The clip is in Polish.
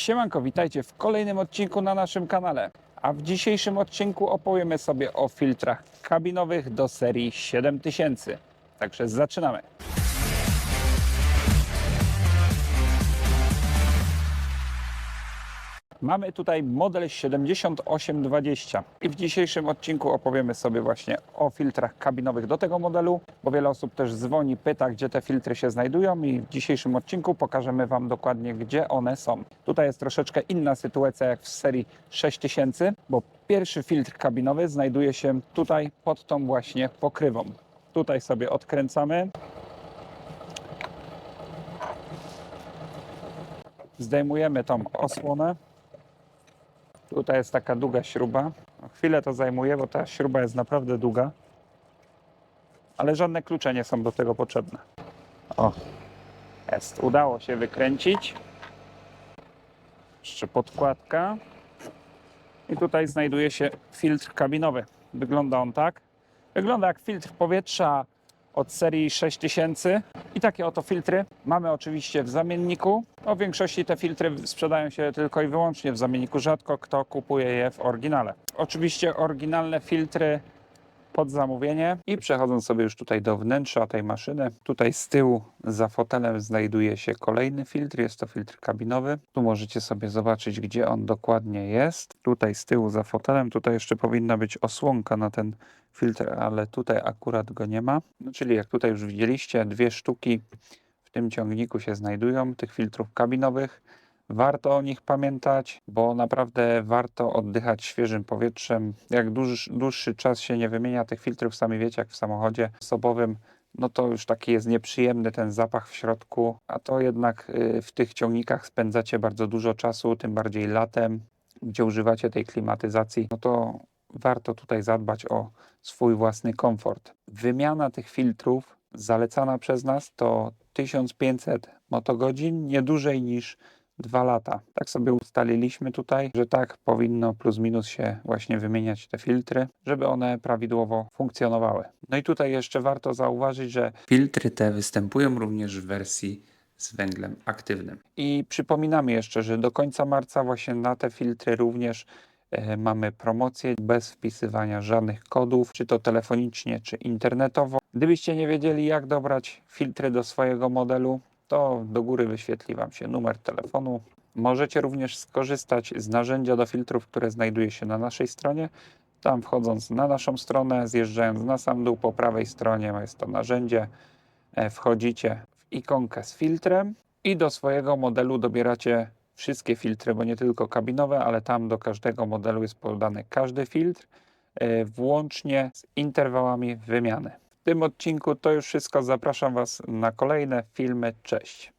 Siemanko, witajcie w kolejnym odcinku na naszym kanale. A w dzisiejszym odcinku opowiemy sobie o filtrach kabinowych do serii 7000. Także zaczynamy. Mamy tutaj model 7820 i w dzisiejszym odcinku opowiemy sobie właśnie o filtrach kabinowych do tego modelu, bo wiele osób też dzwoni, pyta, gdzie te filtry się znajdują i w dzisiejszym odcinku pokażemy Wam dokładnie, gdzie one są. Tutaj jest troszeczkę inna sytuacja jak w serii 6000, bo pierwszy filtr kabinowy znajduje się tutaj pod tą właśnie pokrywą. Tutaj sobie odkręcamy. Zdejmujemy tą osłonę. Tutaj jest taka długa śruba. No, Chwilę to zajmuje, bo ta śruba jest naprawdę długa. Ale żadne klucze nie są do tego potrzebne. O, jest. Udało się wykręcić. Jeszcze podkładka. I tutaj znajduje się filtr kabinowy. Wygląda on tak. Wygląda jak filtr powietrza od serii 6000 i takie oto filtry mamy oczywiście w zamienniku. O większości te filtry sprzedają się tylko i wyłącznie w zamienniku, rzadko kto kupuje je w oryginale. Oczywiście oryginalne filtry pod zamówienie i przechodząc sobie już tutaj do wnętrza tej maszyny, tutaj z tyłu za fotelem znajduje się kolejny filtr, jest to filtr kabinowy. Tu możecie sobie zobaczyć, gdzie on dokładnie jest. Tutaj z tyłu za fotelem, tutaj jeszcze powinna być osłonka na ten filtr, ale tutaj akurat go nie ma. No, czyli jak tutaj już widzieliście, dwie sztuki w tym ciągniku się znajdują, tych filtrów kabinowych. Warto o nich pamiętać, bo naprawdę warto oddychać świeżym powietrzem. Jak dłuższy, dłuższy czas się nie wymienia tych filtrów, sami wiecie, jak w samochodzie osobowym, no to już taki jest nieprzyjemny ten zapach w środku, a to jednak y, w tych ciągnikach spędzacie bardzo dużo czasu, tym bardziej latem, gdzie używacie tej klimatyzacji, no to warto tutaj zadbać o swój własny komfort. Wymiana tych filtrów zalecana przez nas to 1500 motogodzin, nie dłużej niż 2 lata. Tak sobie ustaliliśmy tutaj, że tak powinno plus minus się właśnie wymieniać te filtry, żeby one prawidłowo funkcjonowały. No i tutaj jeszcze warto zauważyć, że filtry te występują również w wersji z węglem aktywnym. I przypominamy jeszcze, że do końca marca właśnie na te filtry również e, mamy promocję bez wpisywania żadnych kodów, czy to telefonicznie, czy internetowo. Gdybyście nie wiedzieli, jak dobrać filtry do swojego modelu, to do góry wyświetli Wam się numer telefonu. Możecie również skorzystać z narzędzia do filtrów, które znajduje się na naszej stronie. Tam wchodząc na naszą stronę, zjeżdżając na sam dół po prawej stronie jest to narzędzie. E, Wchodzicie w ikonkę z filtrem i do swojego modelu dobieracie wszystkie filtry, bo nie tylko kabinowe, ale tam do każdego modelu jest podany każdy filtr, e, włącznie z interwałami wymiany. Tym odcinku to już wszystko. Zapraszam Was na kolejne filmy. Cześć.